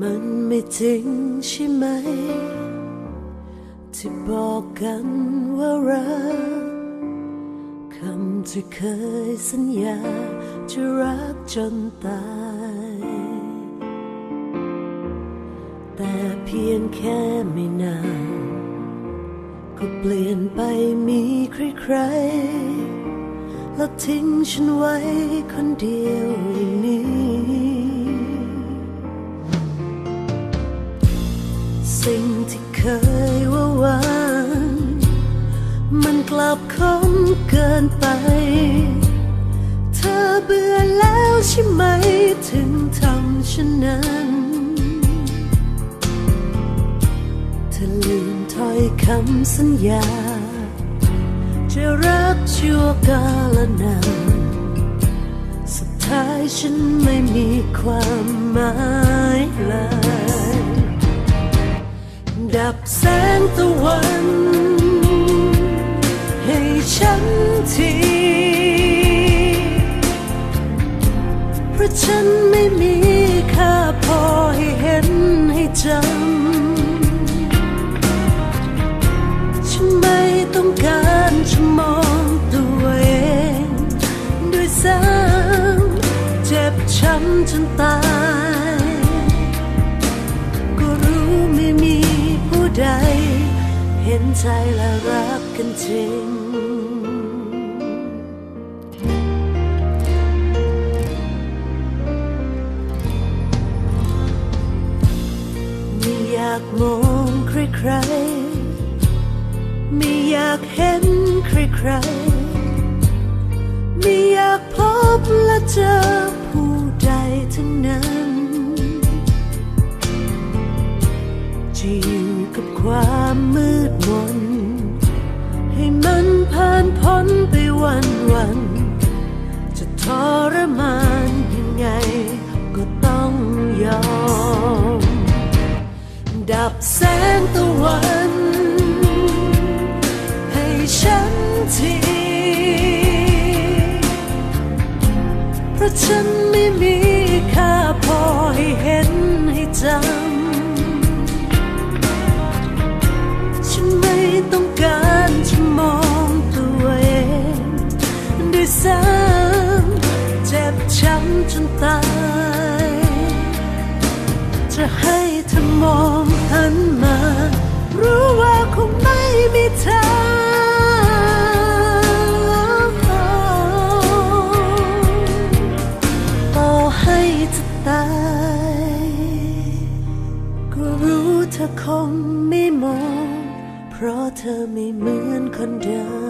มันไม่จริงใช่ไหม ที่บอกกันว่ารักคำที่เคยสัญญาจะรักจนตาย แต่เพียงแค่ไม่นาน ก็เปลี่ยนไปมีใครๆแล้วทิ้งฉันไว้คนเดียว เคยว่าหวานมันกลับคมเกินไป เธอเบื่อแล้วใช่ไหมถึงทำฉันนั้นเธอลืมถ้อยคำสัญญา จะรักชั่วกาลนานสุดท้ายฉันไม่มีความหมายเลย ดับแสงตะวัน ให้ฉันที เพราะฉันไม่มีค่าพอให้เห็นให้จำฉัน ใด เห็นใจและรักกันจริงไม่อยากมองใครๆไม่อยากเห็นใครๆไม่อยากพบและเจอผู้ใดทั้งนั้น มันผ่านพ้นไปวันวัน จะทรมานยังไง ก็ต้องยอม ดับแสงตะวัน ให้ฉันทีเพราะฉันไม่มีค่าพอให้เห็นให้จำำเจ็บช้ำจนตาย จะให้เธอมองหันมา รู้ว่าคงไม่มีทางต่อให้จะตาย ก็รู้เธอคงไม่มอง เพราะเธอไม่เหมือนคนเดิม